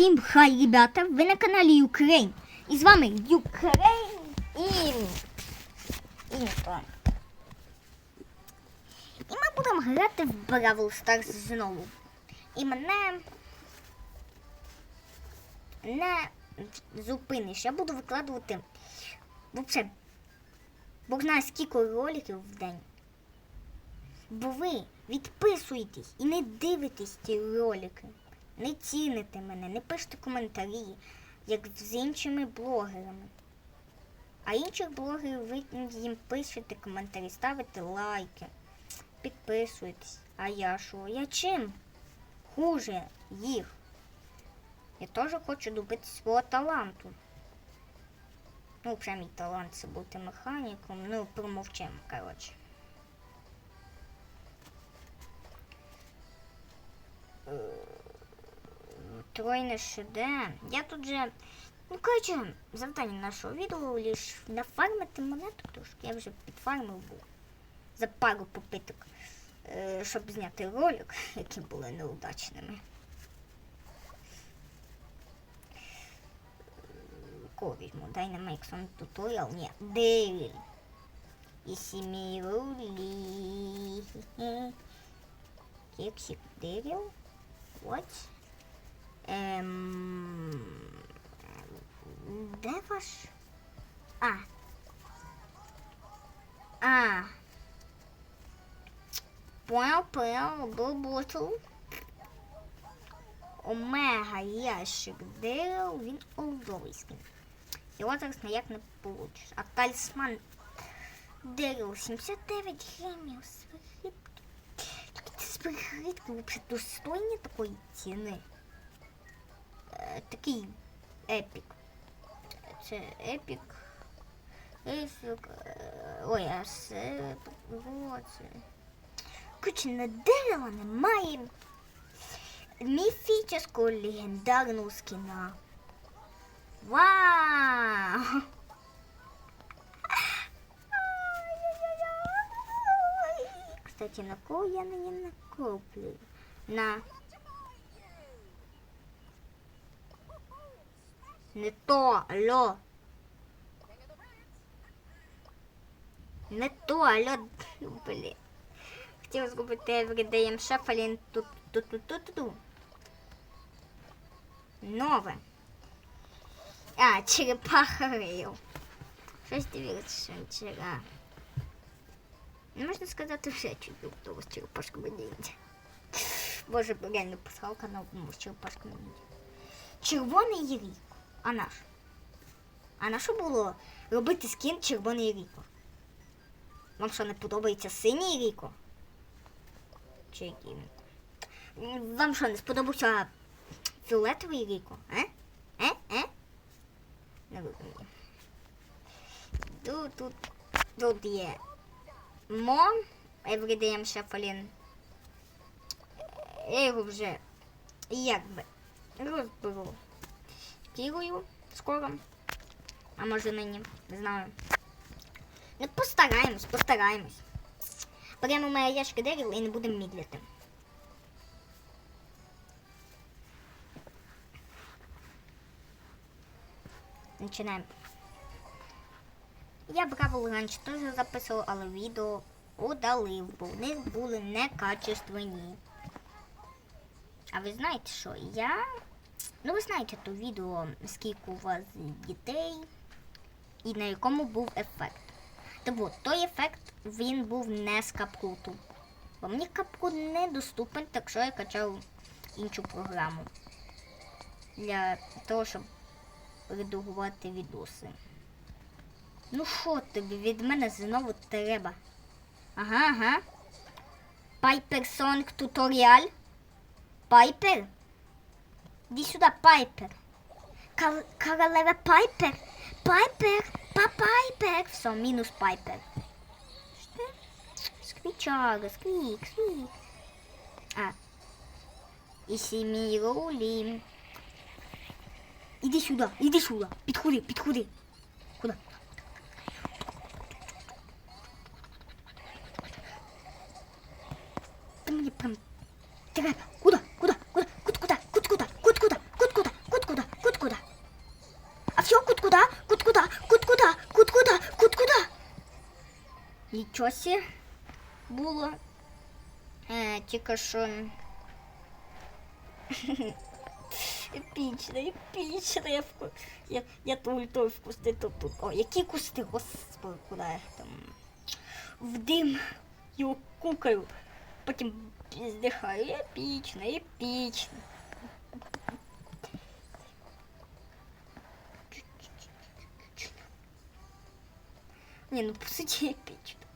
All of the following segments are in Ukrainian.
Всім хай, ребята! Ви на каналі Ukraine. І з вами Ukraine і... і. І ми будемо грати в Бравл Stars знову. І мене не зупиниш. Я буду викладувати вообще Бог знає скільки роликів в день. Бо ви відписуєтесь і не дивитесь ці ролики. Не ціните мене, не пишете коментарі, як з іншими блогерами. А інших блогерів ви їм пишете коментарі, ставите лайки, підписуєтесь. А я що? Я чим? Хуже їх. Я теж хочу добити свого таланту. Ну, вже мій талант це бути механіком. Ну, промовчимо, коротше. Тройне ШД. Я тут же. Ну, коротше, завдання нашого відео лише нафармити монету трошки. Я вже підфармив був за пару попиток, щоб зняти ролик, які були неудачними. Кого візьму? Dynamics on Tutorial? Ні, Девіль. І сімей рулі. Кексик Девіл. What? Ем... Де ваш? А. А. Понял, понял, был ботл. Омега ящик дерев, він олдовий скін. Його зараз ніяк не получиш. А талісман дерево 79 гемів. Сприхитки. Це сприхитки взагалі достойні такої ціни. Такий епік. Це епік. Епік. е, Ой, а це. Вот це. Короче, на дерева немає міфічного легендарного скіна. Вау! Кстати, на кого я не накоплю? На Не то, алло. Не то, алло, блін. Хотів зробити Everyday Shuffling тут, тут, тут, тут, тут. Нове. А, черепаха Рейл. Щось дивиться, що вчора. Не можна сказати все чудово, того з черепашками ніндзя. Боже, реально пасхалка на одному з черепашками ніндзя. Червоний рік. А наш? А на що було робити скін червоний ріко? Вам що не подобається синій ріко? Чи який? він? Вам що не сподобався фіолетовий ріко? Е? Е? Е? Не розумію. Тут, тут, тут є Мо, Everyday Shuffling. Я його вже якби розберу кігою скоро. А може нині, не знаю. Ну постараємось, постараємось. Беремо моє ящики дерева і не будемо мідляти. Починаємо. Я брав раніше теж записував, але відео удалив, бо в них були некачественні. А ви знаєте що? Я Ну, ви знаєте то відео, скільки у вас дітей і на якому був ефект. Так от, той ефект він був не з капкуту. Бо мені капкут недоступен, так що я качав іншу програму для того, щоб редагувати відоси. Ну що тобі від мене знову треба? Ага, ага. Piper Sonic Tutorial. Пайпер? Иди сюда, Пайпер. Королева Пайпер. Пайпер, па Пайпер. Все, минус Пайпер. Что? Сквічага, сквік, сквік. А. І сімі Иди сюда, иди сюда. сюди. Підходи, Куда? Куди? Там прям треба. Куди? Щось було. Е, тільки що. Епічно, епічно. Я, я, я ту ультой впустив тут, тут. О, які кусти, господи, куди я там. В дим його кукаю. Потім здихаю. Епічно, епічно. Ні, ну по суті епічно.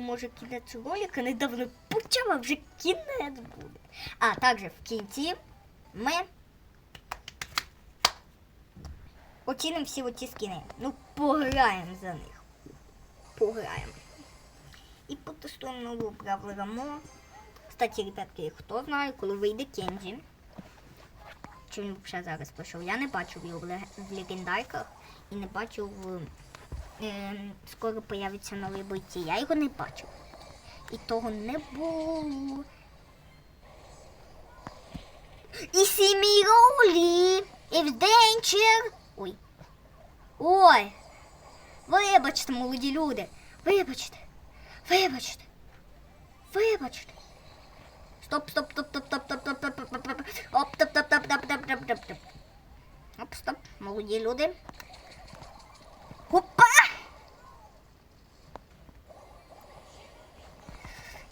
Може кінець ролика недавно почав, а вже кінець буде. А також в кінці ми оцінимо всі оці скини. Ну, пограємо за них. Пограємо. І потестуємо нову Бравлера Мо. Кстати, ребятки, хто знає, коли вийде Кенджі. Чи він взагалі зараз пішов? Я не бачив його в лег- в легендарках і не бачив. Е, скоро появиться новий бойці. Я його не бачив. І того не було. І Сіміролі! І в Денчер! Ой. Ой! Вибачте, молоді люди! Вибачте! Вибачте! Вибачте! Стоп, стоп, стоп, стоп, стоп, стоп, стоп, стоп, стоп, стоп. Оп, стоп, стоп, стоп, стоп, стоп, стоп, стоп, стоп. Оп, стоп, молоді люди. Опа!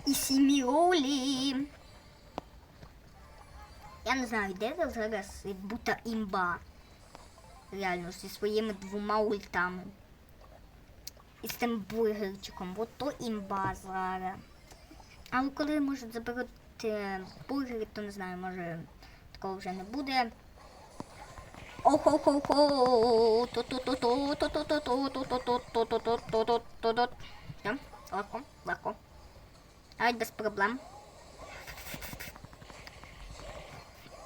І Сіміролі. Я не знаю, де це зараз бута імба. Реально, зі своїми двома ультами. І з тим бургерчиком. От то імба зараз. Але коли можуть забирати бургери, то не знаю, може такого вже не буде. Охо-хо-хо. Ту-ту-ту-ту, Навіть без проблем.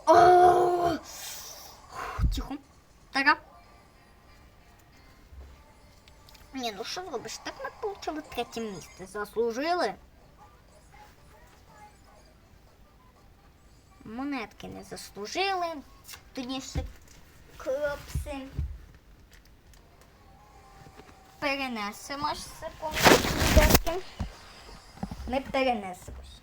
О! Тихо. Тара. Ні, ну що зробиш? Так ми отримали третє місце. Заслужили. Монетки не заслужили. Тоді ще кропси. Перенесемо ж секунду. Ми перенесемось.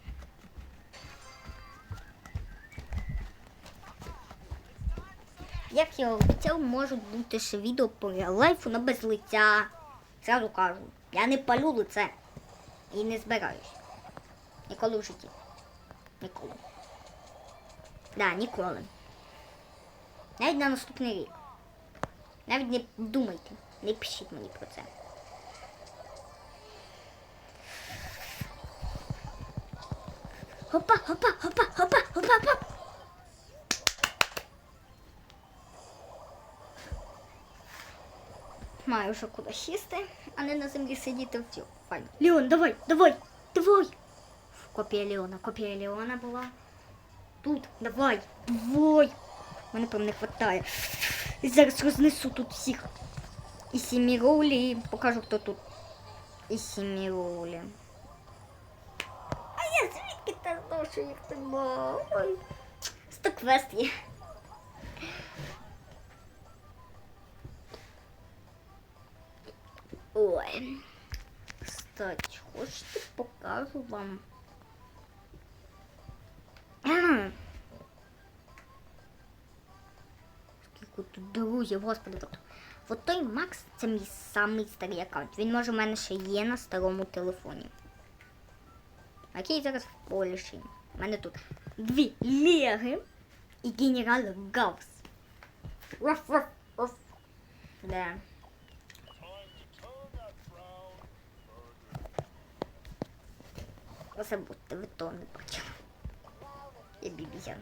Як я обіцяв, можуть бути ще відео по реалайфу на без лиця. Зразу кажу, я не палю лице. І не збираюсь. Ніколи в житті. Ніколи. Да, ніколи. Навіть на наступний рік. Навіть не думайте, не пишіть мені про це. Хопа, хопа, хопа, хопа, хопа, хопа. Маю вже куди сісти, а не на землі сидіти в цю. Файно. Леон, давай, давай, давай. Копія Леона, копія Леона була. Тут, давай, давай. Мене прям не. І зараз рознесу тут всіх. І сімірулі. Покажу, хто тут. І сімірулі. А я звідки та знав, що їх нема? Ой. Сто квест є. Ой. Кстати, хочете покажу вам. Скільки тут друзів, господи, от, от той Макс це мій самий старий аккаунт. Він може в мене ще є на старому телефоні. Який зараз в Польщі. У мене тут дві Леги і генерал Гаус. Руф, руф, руф. Да. Забудьте, ви то не бачили. Я бібізян.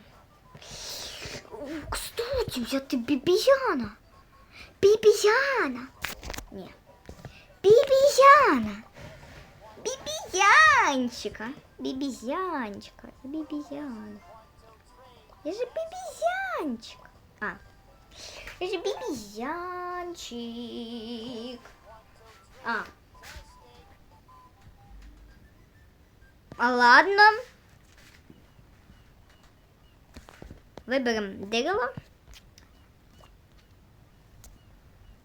Кстати, взяти бібізяна. Бібізяна. Ні. Бібізяна. Бібізянчика. Бібізянчика. Бібізяна. Я же бібізянчик. А. Я же бібізянчик. А. А ладно. Виберемо дерево.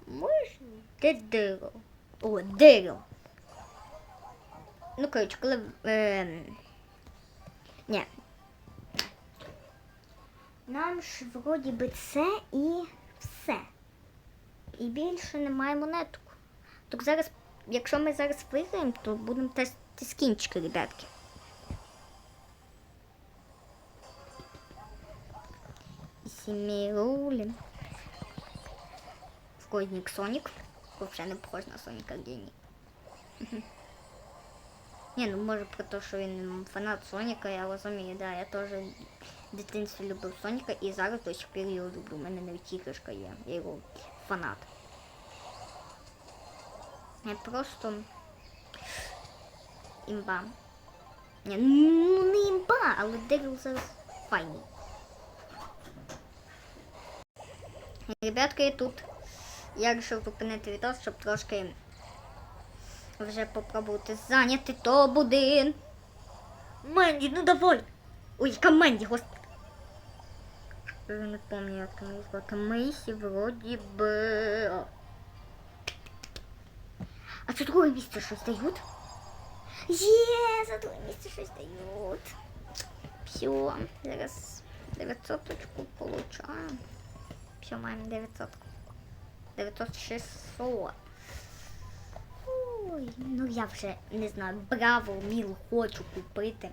Можна? Де дерево? О, дерево. Ну, коротше, коли. Е, ні. Нам ж вроді би це і все. І більше немає монеток. Так зараз, якщо ми зараз виграємо, то будемо тестити скінчики, ребятки. Сімірулін. Вкозник Сонік. Взагалі не похож на Соніка геній. Ні, ну може про те, що він фанат Соніка, я розумію, да, я теж в дитинстві любив Соніка і зараз до сих пір його люблю. У мене навіть іграшка є, я його фанат. Я просто імба. Ні, ну не імба, але Деріл зараз файний. Ребятки, тут я вирішив зупинити відео, щоб трошки вже попробувати зайняти топ-1. Менді, ну давай! Ой, яка Менді, господи. Я не пам'ятаю, як там її звати. Мейсі вроді би. А це друге місце щось дають? Є, за друге місце щось дають. Все, зараз 900 очку получаю. Все, маємо 900. 900 600. Ой, ну я вже не знаю, браво, міл хочу купити.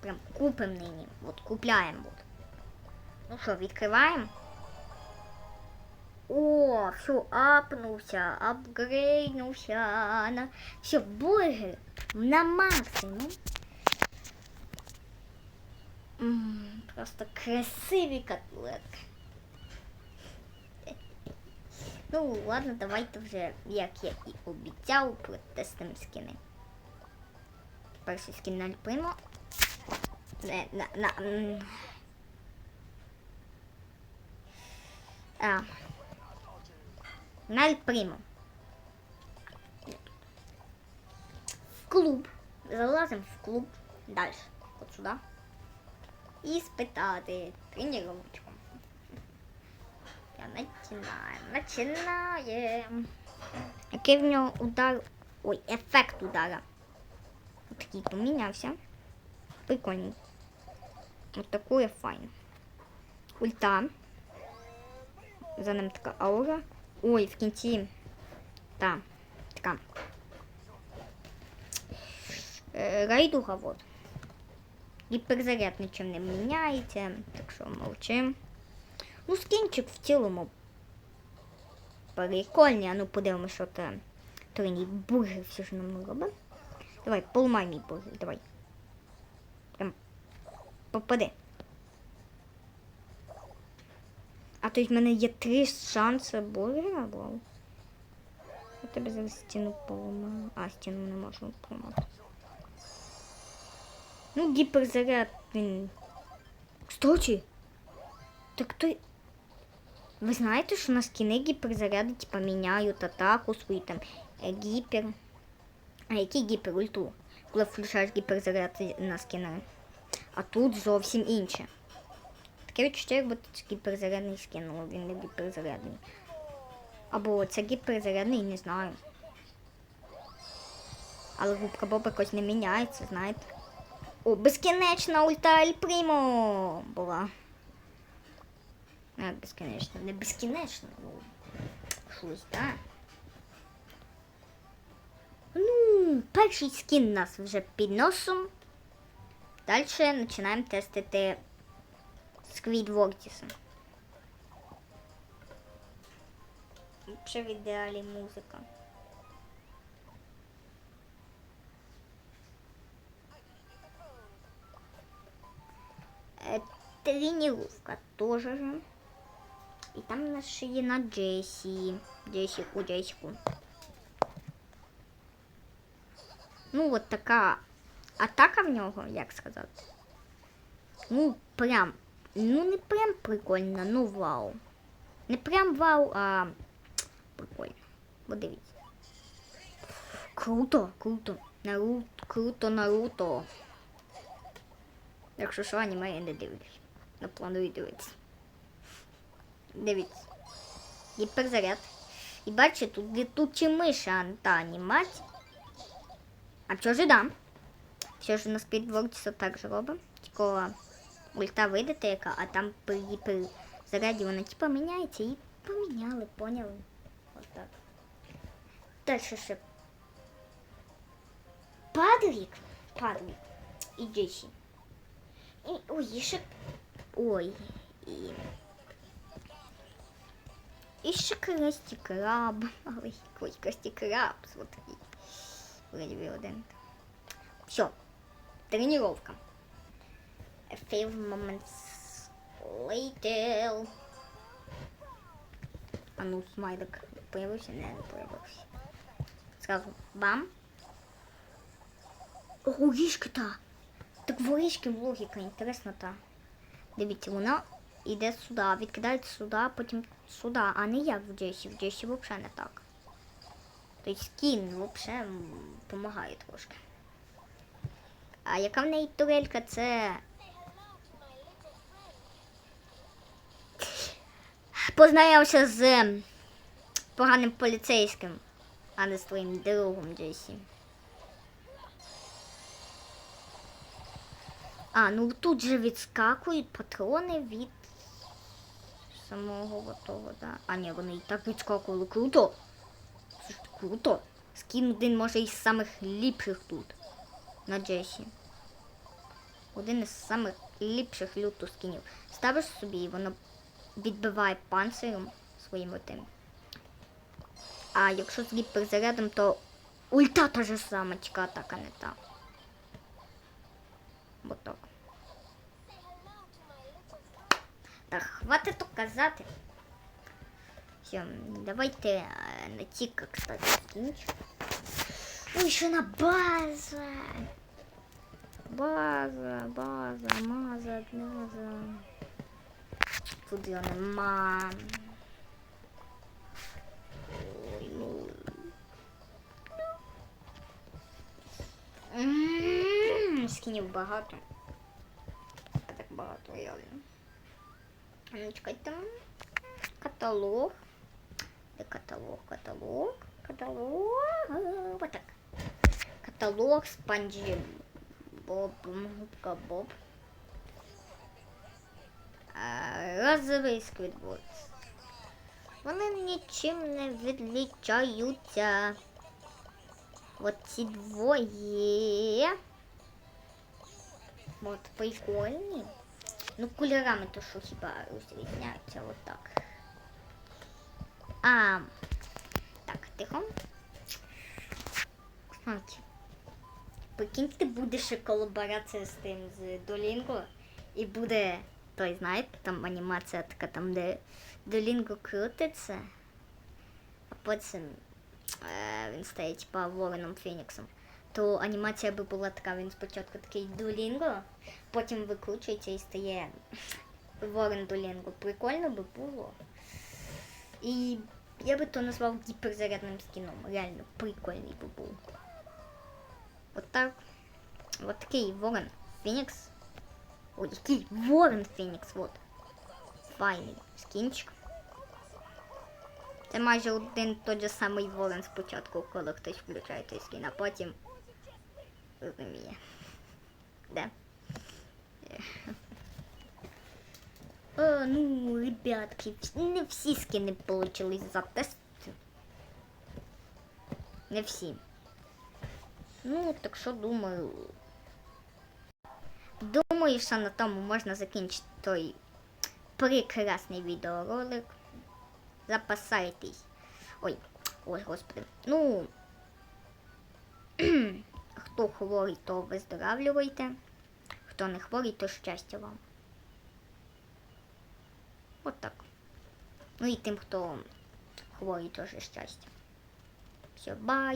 Прям купим нині. От купляємо. Ну що, відкриваємо? О, все, апнувся, апгрейднувся. На... Все, бургер на максимум. М, Просто красиві котлетки. Ну, ладно, давайте вже, як я і обіцяв, протестимо скини. Перший скін на Альпримо. Не, на, на, а. На Альпримо. В клуб. Залазимо в клуб. Далі. От сюди. І спитати тренировочку. Починаю. Починаємо. Який в нього удар. Ой, ефект удара. Ось такий помінявся. Прикольний. Ось такий файн. Ульта. За ним така аура. Ой, в кінці. Та, така. Е, Райдуга вот. Гіперзаряд нічим не міняється, так що мовчим. Ну, скінчик в цілому прикольний. А ну подивимося, що це тройний бургер все ж нам робить. Давай, поламай мій бургер, давай. Прям попади. А то в мене є три шанси бургера, вау. Я тебе зараз стіну поламаю. А, стіну не можу поламати. Ну, гіперзаряд, він. Кстати, так ти. Ви знаєте, що на скіни гіперзаряди типа міняють атаку свою там е, гіпер. А який гіпер ульту? Коли включаєш гіперзаряд на скіни. А тут зовсім інше. Таке відчуття, якби це гіперзарядний скін, але він не гіперзарядний. Або це гіперзарядний, не знаю. Але губка Боба якось не міняється, знаєте. О, безкінечна ульта Аль Прімо була. А, безкінечно. Не безкінечно, ну. Щось, так. Ну, перший скін у нас вже під носом. Далі починаємо тестити Сквід Вортіса. Ще в ідеалі музика. Е, Тренировка тоже же. І там у нас ще є на Джесі. Джесіку, Джесіку. Ну, от така атака в нього, як сказати. Ну, прям. Ну, не прям прикольно, ну вау. Не прям вау, а прикольно. Подивіться. Круто, круто. Наруто, круто, Наруто. Якщо що, аніме я не дивлюсь. Не планую дивитися. Дивіться. Гіперзаряд. І бачите, тут літучі миші та анімація. А що ж дам? Все ж у нас підворці так же робимо. Тільки ульта видите яка, а там при, при заряді вона типа міняється і поміняли, поняли? Ось так. Далі ще. Падрік. Падрік. І Джесі. І, і ще... Ой. І... І ще красті краб. Ой, красті краб. Смотри. Вроде бы один. Все. Тренировка. A few moments later. А ну, смайлик появився? Не, не появився. Сразу бам. О, горішки та. Так ворішки логіка, інтересна та. Дивіться, вона йде сюди, відкидається сюди, потім сюди, а не як в Джесі. В Джесі взагалі не так. Тобто скін взагалі допомагає трошки. А яка в неї турелька, це. Познайомився з поганим поліцейським, а не з твоїм другом Джесі. А, ну тут же відскакують патрони від самого того, да. А ні, вони і так відскакували. Круто! Круто. Скін один може із самих ліпших тут. На Джесі. Один із самих ліпших люту скінів. Ставиш собі і воно відбиває панцирем своїм тим. А якщо з гіперзарядом, то ульта та же сама, тільки атака не та. Вот так. Так, хватить то казати. Все, давайте е, на тіка, кстати, скінчу. Ой, ще на база. База, база, маза, база. Тут його нема. Ой, ну. М, Скинів багато. А Так багато реально. А Ну, чекайте. Каталог. Де каталог, каталог, каталог. Вот так. Каталог спанджі Боб, губка Боб. А, Розовий сквідбот. Вони нічим не відлічаються. От ці двоє. От прикольні. Ну, кольорами то що хіба розрізняються от так. А, так, тихо. Кстати, прикиньте, буде ще колаборація з тим, з Долінго. І буде, той знаєте, там анімація така, там, де Долінго крутиться, а потім е, він стає типа вороном Феніксом. То анімація би була така, він спочатку такий Долінго, потім викручується і стає ворон Долінго. Прикольно би було. І я би то назвав гіперзарядним скіном. Реально прикольний би був. От так. От такий ворон Фенікс. Ой, який ворон Фенікс, от. Файний скінчик. Це майже один той же самий ворон спочатку, коли хтось включає той скін, а потім розуміє. Де? О, ну, ребятки, не всі скини получились за тест. Не всі. Ну, так що думаю. Думаю, що на тому можна закінчити той прекрасний відеоролик. Запасайтесь. Ой, ой, господи. Ну, хто хворий, то виздоравлюйте. Хто не хворий, то щастя вам. От так. Ну і тим, хто хворий, теж щастя. Все, бай.